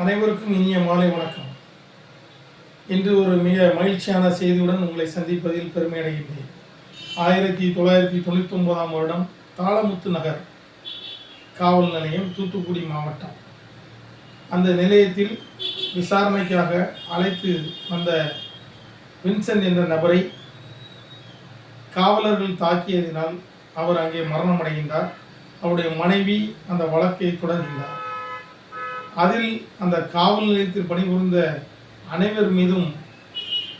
அனைவருக்கும் இனிய மாலை வணக்கம். இன்று ஒரு மிக மகிழ்ச்சியான செய்தியுடன் உங்களை சந்திப்பதில் பெருமை அடைகின்றேன் ஆயிரத்தி தொள்ளாயிரத்தி தொண்ணூற்றி ஒன்பதாம் வருடம் தாளமுத்து நகர் காவல் நிலையம் தூத்துக்குடி மாவட்டம். அந்த நிலையத்தில் விசாரணைக்காக அழைத்து வந்த வின்சென்ட் என்ற நபரை காவலர்கள் தாக்கியதினால் அவர் அங்கே மரணமடைகின்றார். அவருடைய மனைவி அந்த வழக்கை தொடர்கின்றார். அதில் அந்த காவல் நிலையத்தில் பணிபுரிந்த அனைவர் மீதும்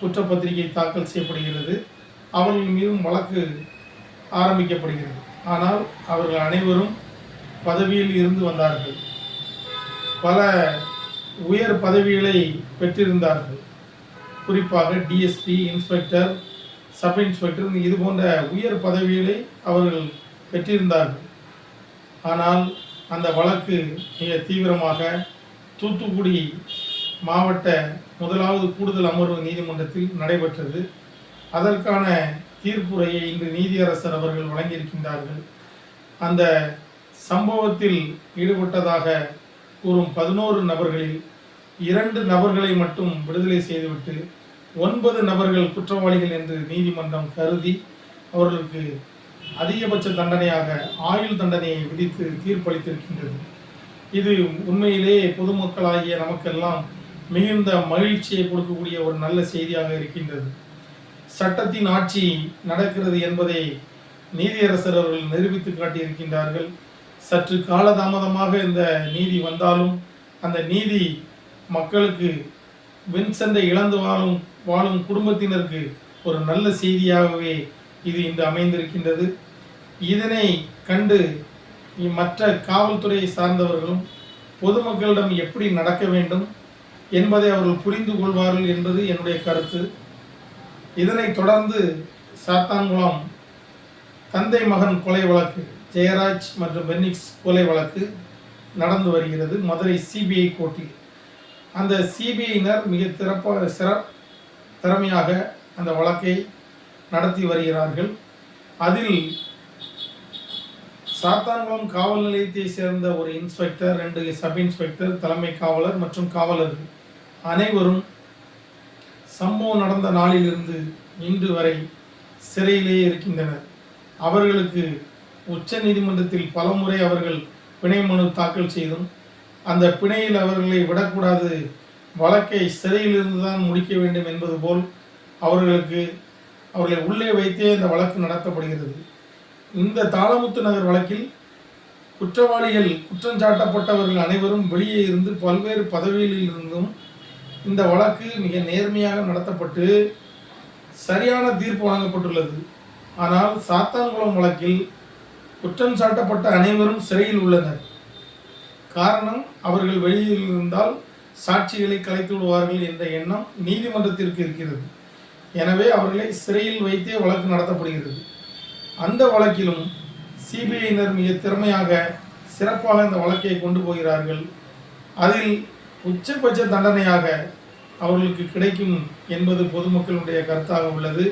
குற்றப்பத்திரிகை தாக்கல் செய்யப்படுகிறது. அவர்கள் மீதும் வழக்கு ஆரம்பிக்கப்படுகிறது. ஆனால் அவர்கள் அனைவரும் பதவியில் இருந்து வந்தார்கள். பல உயர் பதவிகளை பெற்றிருந்தார்கள். குறிப்பாக டிஎஸ்பி இன்ஸ்பெக்டர் சப் இன்ஸ்பெக்டர் இது போன்ற உயர் பதவிகளை அவர்கள் பெற்றிருந்தார்கள். ஆனால் அந்த வழக்கு மிக தீவிரமாக தூத்துக்குடி மாவட்ட முதலாவது கூடுதல் அமர்வு நீதிமன்றத்தில் நடைபெற்றது. அதற்கான தீர்ப்புரையை இன்று நீதியரசர் அவர்கள் வழங்கியிருக்கின்றார்கள். அந்த சம்பவத்தில் ஈடுபட்டதாக கூறும் பதினோரு நபர்களில் இரண்டு நபர்களை மட்டும் விடுதலை செய்துவிட்டு ஒன்பது நபர்கள் குற்றவாளிகள் என்று நீதிமன்றம் கருதி அவர்களுக்கு அதிகபட்ச தண்டனையாக ஆயுள் தண்டனையை விதித்து தீர்ப்பளித்திருக்கின்றது. இது உண்மையிலே பொதுமக்களாகிய நமக்கெல்லாம் மிகுந்த மகிழ்ச்சியை கொடுக்கக்கூடிய ஒரு நல்ல செய்தியாக இருக்கின்றது. சட்டத்தின் ஆட்சி நடக்கிறது என்பதை நீதியரசர் அவர்கள் நிரூபித்து காட்டியிருக்கின்றார்கள். சற்று காலதாமதமாக இந்த நீதி வந்தாலும் அந்த நீதி மக்களுக்கு வின்சென்டை இழந்து வாழும் வாழும் குடும்பத்தினருக்கு ஒரு நல்ல செய்தியாகவே இது இன்று அமைந்திருக்கின்றது. இதனை கண்டு மற்ற காவல்துறையை சார்ந்தவர்களும் பொதுமக்களிடம் எப்படி நடக்க வேண்டும் என்பதை அவர்கள் புரிந்து கொள்வார்கள் என்பது என்னுடைய கருத்து. இதனைத் தொடர்ந்து சாத்தான்குளம் தந்தை மகன் கொலை வழக்கு ஜெயராஜ் மற்றும் பென்னிக்ஸ் கொலை வழக்கு நடந்து வருகிறது மதுரை சிபிஐ கோர்ட்டில். அந்த சிபிஐனர் மிக சிறப்பாக சிற திறமையாக அந்த வழக்கை நடத்தி வருகிறார்கள். அதில் சாத்தான்குளம் காவல் நிலையத்தை சேர்ந்த ஒரு இன்ஸ்பெக்டர் ரெண்டு சப் இன்ஸ்பெக்டர் தலைமை காவலர் மற்றும் காவலர்கள் அனைவரும் சம்பவம் நடந்த நாளிலிருந்து இன்று வரை சிறையிலேயே இருக்கின்றனர். அவர்களுக்கு உச்ச நீதிமன்றத்தில் பலமுறை அவர்கள் பிணை மனு தாக்கல் செய்தும் அந்த பிணையில் அவர்களை விடக்கூடாது வழக்கை சிறையிலிருந்து தான் முடிக்க வேண்டும் என்பது போல் அவர்களுக்கு அவர்களை உள்ளே வைத்தே இந்த வழக்கு நடத்தப்படுகிறது. இந்த தாளமுத்து நகர் வழக்கில் குற்றவாளிகள் குற்றம் சாட்டப்பட்டவர்கள் அனைவரும் வெளியே இருந்து பல்வேறு பதவிகளில் இருந்தும் இந்த வழக்கு மிக நேர்மையாக நடத்தப்பட்டு சரியான தீர்ப்பு வழங்கப்பட்டுள்ளது. ஆனால் சாத்தான்குளம் வழக்கில் குற்றம் சாட்டப்பட்ட அனைவரும் சிறையில் உள்ளனர். காரணம் அவர்கள் வெளியில் இருந்தால் சாட்சிகளை கலைத்து விடுவார்கள் என்ற எண்ணம் நீதிமன்றத்திற்கு இருக்கிறது. எனவே அவர்களை சிறையில் வைத்தே வழக்கு நடத்தப்படுகிறது. அந்த வழக்கிலும் சிபிஐயினர் மிக திறமையாக சிறப்பாக இந்த வழக்கை கொண்டு போகிறார்கள். அதில் உச்சபட்ச தண்டனையாக அவர்களுக்கு கிடைக்கும் என்பது பொதுமக்களுடைய கருத்தாக உள்ளது.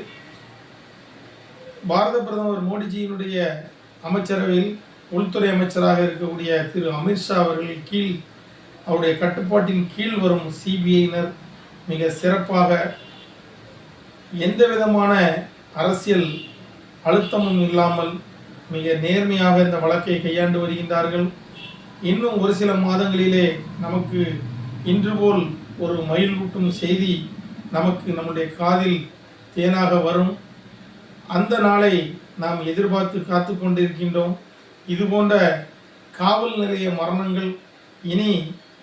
பாரத பிரதமர் மோடிஜியினுடைய அமைச்சரவையில் உள்துறை அமைச்சராக இருக்கக்கூடிய திரு. அமித்ஷா அவர்கள் கீழ் அவருடைய கட்டுப்பாட்டின் கீழ் வரும் சிபிஐனர் மிக சிறப்பாக எந்த விதமான அரசியல் அழுத்தமும் இல்லாமல் மிக நேர்மையாக இந்த வழக்கை கையாண்டு வருகின்றார்கள். இன்னும் ஒரு சில மாதங்களிலே நமக்கு இன்று போல் ஒரு மயிலூட்டும் செய்தி நமக்கு நம்முடைய காதில் தேனாக வரும். அந்த நாளை நாம் எதிர்பார்த்து காத்து கொண்டிருக்கின்றோம். இது போன்ற காவல் நிலைய மரணங்கள் இனி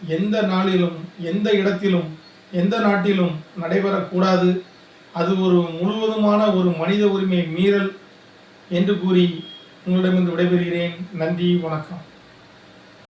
எந்த நாளிலும் எந்த இடத்திலும் எந்த நாட்டிலும் நடைபெறக்கூடாது. அது ஒரு முழுவதுமான ஒரு மனித உரிமை மீறல் என்று கூறி உங்களிடமிருந்து விடைபெறுகிறேன். நன்றி வணக்கம்.